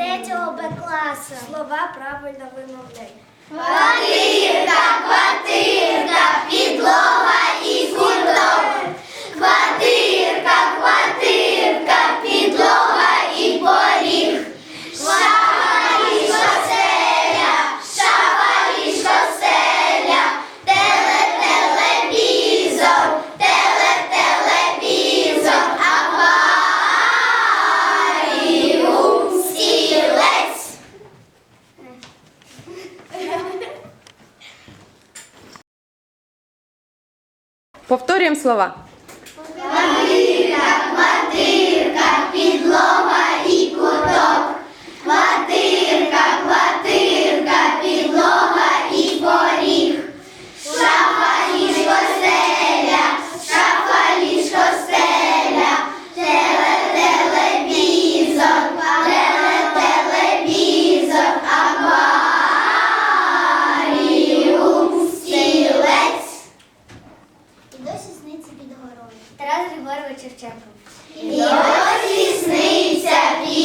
Третього Б класу. Слова правильно вимовляй. Валіда! Повторюємо слова. Повітря, води. Тарас Григорович Шевченко. І ось і